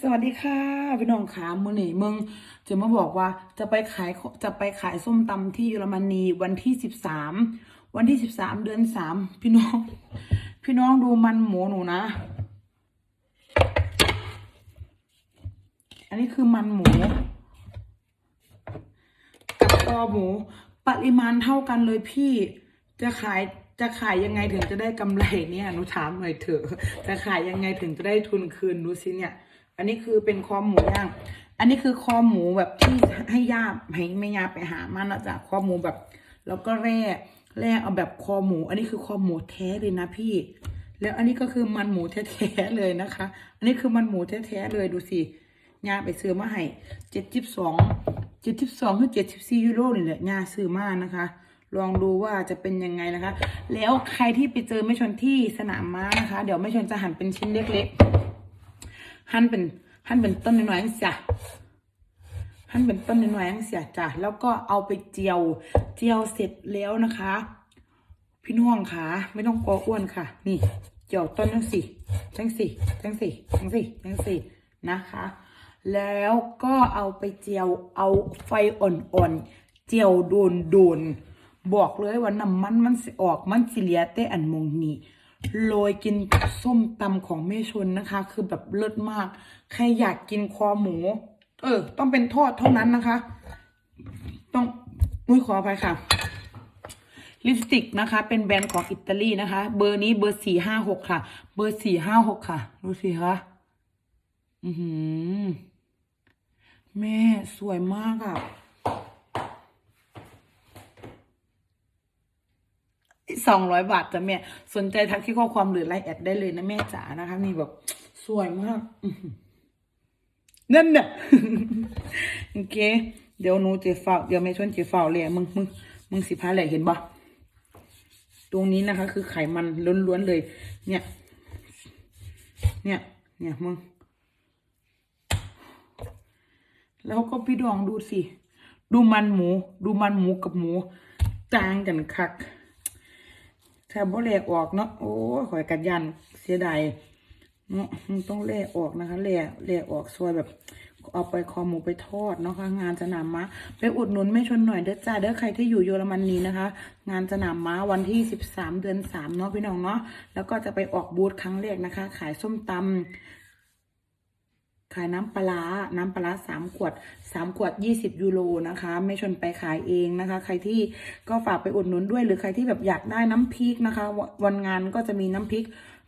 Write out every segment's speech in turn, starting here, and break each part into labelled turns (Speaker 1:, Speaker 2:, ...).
Speaker 1: สวัสดีค่ะพี่น้องขามือหนีมึงจะมาบอกว่าจะไปขายจะไปขายส้มตำที่เยอรมนีวันที่สิบสามวันที่สิบสามเดือนสามพี่น้อง พี่น้องดูมันหมูหนูนะ อันนี้คือมันหมูกับคอหมู ปริมาณเท่ากันเลยพี่จะขายจะขายยังไงถึงจะได้กำไรเนี่ยหนูถามหน่อยเถอะจะขายยังไงถึงจะได้ทุนคืนดูสิเนี่ย อันนี้คือเป็นคอหมูย่าง อันนี้คือคอหมูแบบที่ให้ย่าให้แม่ย่าไปหามานะจ๊ะคอหมูแบบ แล้วก็แร่แร่เอาแบบคอหมู อันนี้คือคอหมูแท้เลยนะพี่ แล้วอันนี้ก็คือมันหมูแท้ๆเลยนะคะ อันนี้คือมันหมูแท้ๆเลยดูสิย่าไปซื้อมาให้เจ็ดสิบสองเจ็ดสิบสองถึงเจ็ดสิบสี่ยูโรนี่แหละย่าซื้อมานะคะ ลองดูว่าจะเป็นยังไงนะคะ แล้วใครที่ไปเจอแม่ชนที่สนามม้านะคะ เดี๋ยวแม่ชนจะหั่นเป็นชิ้นเล็กๆ หั่นเป็นหั่นเป็นต้นน้อยๆจ้ะหั่นเป็นต้นน้อยๆเสียจ้ะแล้วก็เอาไปเจียว เจียวเสร็จแล้วนะคะ พี่น้องค่ะไม่ต้องกลัวอ้วนค่ะ นี่ เจียวต้นทั้งสี่ทั้งสี่ทั้งสี่ทั้งสี่ทั้งสี่นะคะ แล้วก็เอาไปเจียวเอาไฟอ่อนๆ เจียวโดนโดนๆบอกเลยว่าน้ำมันมันสิออกมันสิเลียแต่อันมงนี้ โรยกินกับส้มตำของแม่ชนนะคะ คือแบบเลิศมาก ใครอยากกินคอหมู เออ ต้องเป็นทอดเท่านั้นนะคะ ต้องมุ้ยขออภัยค่ะ ลิปสติกนะคะ เป็นแบรนด์ของอิตาลีนะคะ เบอร์นี้เบอร์สี่ห้าหกค่ะ เบอร์สี่ห้าหกค่ะ ดูสิคะอือหือ แม่สวยมากอะ่ะ สองร้อยบาทจ้ะแม่สนใจทักที่ข้อความหรือไลน์แอดได้เลยนะแม่จ๋านะคะ นี่แบบสวยมากนั่นน่ะโอเค เดี๋ยวหนูจะเฝ้าเดี๋ยวแม่ชวนจะเฝ้าเลยมึงมึงมึงสิพาแหละเห็นปะตรงนี้นะคะ คือไขมันล้วนๆเลย เนี่ย เนี่ย เนี่ยมึงแล้วก็พี่ดองดูสิ ดูมันหมู ดูมันหมูกับหมู ต่างกันคัก ถ้าบ่แลกออกเนาะโอ้ยข่อยกัดยันเสียดายเนาะต้องแลกออกนะคะแลกแลกออกซวยแบบ เอาไปคอหมูไปทอดเนาะคะงานสนามม้าไปอุดหนุนไม่ชนหน่อยเด้อจ้าเด้อใครที่อยู่เยอรมนนีนะคะ งานสนามม้าวันที่สิบสามเดือนสามเนาะพี่น้องเนาะแล้วก็จะไปออกบูธครั้งแรกนะคะ ขายส้มตำ ขายน้ำปลา น้ำปลาสามขวดสามขวดยี่สิบยูโรนะคะ ไม่ชนไปขายเองนะคะ ใครที่ก็ฝากไปอุดหนุนด้วยหรือใครที่แบบอยากได้น้ำพริกนะคะววันงานก็จะมีน้ำพริก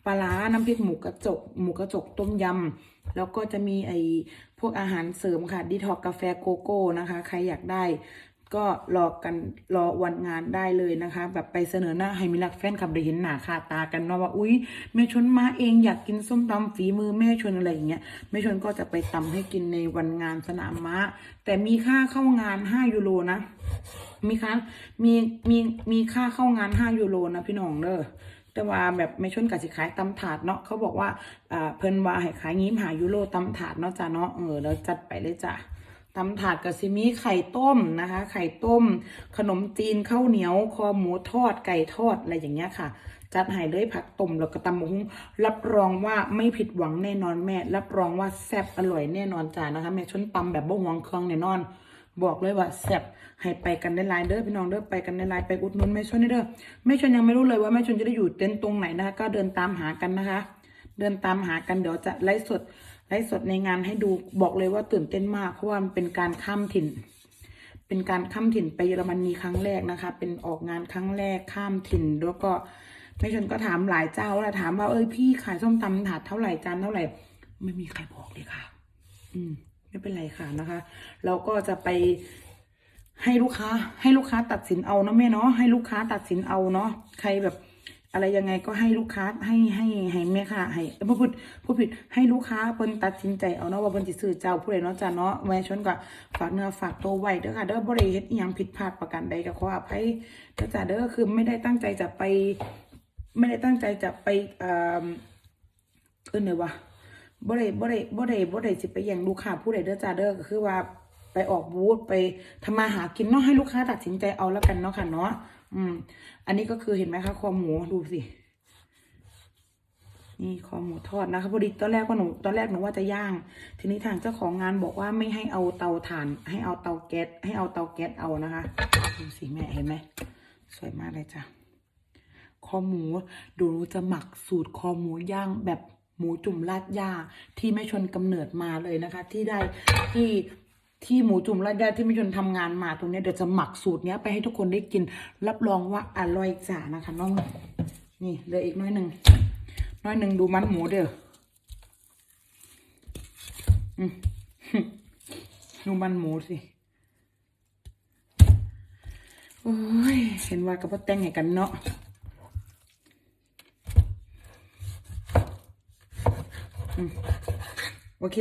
Speaker 1: ปลาร้าน้ำพริกหมูกระจก หมูกระจกต้มยำ แล้วก็จะมีไอพวกอาหารเสริมค่ะ ดีท็อกกาแฟโกโก้นะคะ ใครอยากได้ ก็รอกันรอวันงานได้เลยนะคะ แบบไปเสนอหน้าให้มิลักแฟนคลับได้เห็นหน้าค่าตากันเนาะว่าอุ้ยแม่ชนมาเองอยากกินส้มตำฝีมือแม่ชนอะไรอย่างเงี้ยแม่ชนก็จะไปตำให้กินในวันงานสนามม้า แต่มีค่าเข้างานห้ายูโรนะ มีค่ามีมีมีค่าเข้างานห้ายูโรนะพี่น้องเด้อแต่ว่าแบบไม่ชนกับสิขายตำถาดเนาะเขาบอกว่าอ่าเพิ่นว่าให้ขายงี้หายูโรตำถาดเนาะจ้ะเนาะเออแล้วจัดไปเลยจ้ะ ตำถาดกับซิมีไข่ต้มนะคะ ไข่ต้ม ขนมจีนข้าวเหนียวคอหมูทอดไก่ทอดอะไรอย่างเงี้ยค่ะ จัดให้เลยผักต้มแล้วก็ตำบักหุงรับรองว่าไม่ผิดหวังแน่นอนแม่ รับรองว่าแซ่บอร่อยแน่นอนจ้านะคะแม่ชนตำแบบบ่หวงเครื่องแน่นอน บอกเลยว่าแซ่บให้ไปกันได้หลายเด้อพี่น้องเด้อไปกันได้หลายไปอุดหนุนแม่ชนได้เด้อแม่ชนยังไม่รู้เลยว่าแม่ชนจะได้อยู่เต็นท์ตรงไหนนะคะก็เดินตามหากันนะคะ เดินตามหากันเดี๋ยวจะไลฟ์สด ไลฟ์สดในงานให้ดูบอกเลยว่าตื่นเต้นมากเพราะว่ามันเป็นการข้ามถิ่น เป็นการข้ามถิ่นไปเยอรมนีครั้งแรกนะคะ เป็นออกงานครั้งแรกข้ามถิ่นแล้วก็แม่ชนก็ถามหลายเจ้าแล้วถามว่าเอ้ยพี่ขายส้มตำถาดเท่าไหร่จานเท่าไหร่ ไม่มีใครบอกเลยค่ะ อืม ไม่เป็นไรค่ะนะคะ เราก็จะไปให้ลูกค้า ให้ลูกค้าตัดสินเอาเนาะแม่เนาะให้ลูกค้าตัดสินเอาเนาะใครแบบ อะไรยังไงก็ให้ลูกค้าให้ให้ให้แม่ค่ะให้ผู้ผิดผู้ผิดให้ลูกค้าเพิ่นตัดสินใจเอาเนาะว่าเพิ่นสิซื้อเจ้าผู้ใดเนาะจ้ะเนาะแม่ชนก็ฝากเนื้อฝากตัวไว้เด้อค่ะเด้อบ่ได้เฮ็ดอีหยังผิดพลาดประการใดก็ขออภัยเด้อจ้ะเด้อคือไม่ได้ตั้งใจจะไป ไม่ได้ตั้งใจจะไปเอ่อเอิ้นไดวะบ่ได้บ่ได้บ่ได้บ่ได้สิไปแย่งลูกค้าผู้ใดเด้อจ้ะเด้อก็คือว่า ไปออกบูธไปทำมาหากินเนาะให้ลูกค้าตัดสินใจเอาแล้วกันเนาะค่ะเนาะอืม อันนี้ก็คือเห็นไหมคะคอหมูดูสินี่คอหมูทอดนะคะพอดีตอนแรกก็หนูตอนแรกหนูว่าจะย่าง ทีนี้ทางเจ้าของงานบอกว่าไม่ให้เอาเตาถ่าน ให้เอาเตาแก๊สให้เอาเตาแก๊สเอานะคะดูสิแม่เห็นไหมสวยมากเลยจ้ะคอหมูดูจะหมักสูตรคอหมูย่างแบบหมูจุ่มราดย่าที่แม่ชนกำเนิดมาเลยนะคะ ที่ได้ที่ ที่หมูจุ่มราดย่าที่ม่ชนทำงานมาตรงนี้เดี๋ยวจะหมักสูตรเนี้ยไปให้ทุกคนได้กิน รับรองว่าอร่อยจ้านะคะน้อง นี่เหลืออีกน้อยหนึ่งน้อยหนึ่งดูมันหมูเด้อดูมันหมูสิโอ้ยเห็นว่ากับพ่อแต่งให้กันเนาะอโอเค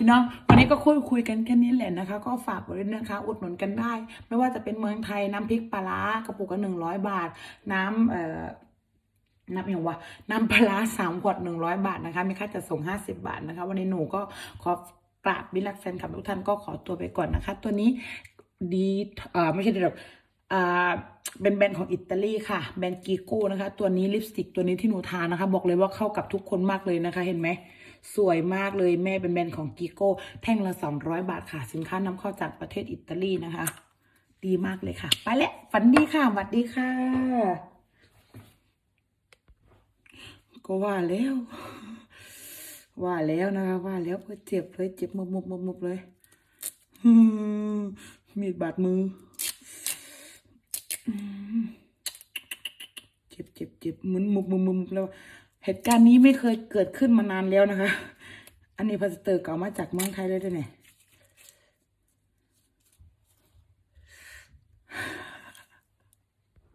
Speaker 1: พี่น้อง วันนี้ก็คุยคุยกันแค่นี้แหละนะคะ ก็ฝากไว้ด้วยนะคะ อุดหนุนกันได้ ไม่ว่าจะเป็นเมืองไทยน้ำพริกปลาร้ากระปุกละหนึ่งร้อยบาท น้ำเอ่อนับอย่างว่าน้ำปลาร้าสามขวดหนึ่งร้อยบาทนะคะมีค่าจัดส่งห้าสิบบาทนะคะ วันนี้หนูก็ขอกราบบิลักแฟนคลับทุกท่านก็ขอตัวไปก่อนนะคะ ตัวนี้ดีเอ่อไม่ใช่ดีหรอกอ่าเป็นแบรนด์ของอิตาลีค่ะ แบรนด์กีโก้นะคะ ตัวนี้ลิปสติกตัวนี้ที่หนูทานะคะ บอกเลยว่าเข้ากับทุกคนมากเลยนะคะ เห็นไหม สวยมากเลยแม่เป็นแบรนด์ของกีโก้ แท่งละสองร้อยบาทค่ะ สินค้านำเข้าจากประเทศอิตาลีนะคะ ดีมากเลยค่ะ ไปแล้วฝันดีค่ะสวัสดีค่ะ ก็ว่าแล้ว ว่าแล้วนะคะว่าแล้วเพื่อเจ็บเลยเจ็บมุบมุบมุบมุบเลยมีดบาดมือเจ็บเจ็บเจ็บเหมือนมุบมุบมุบมุบแล้ว เหตุการณ์นี้ไม่เคยเกิดขึ้นมานานแล้วนะคะ อันนี้พลาสเตอร์เก่ามาจากเมืองไทยเลยด้วยเนี่ย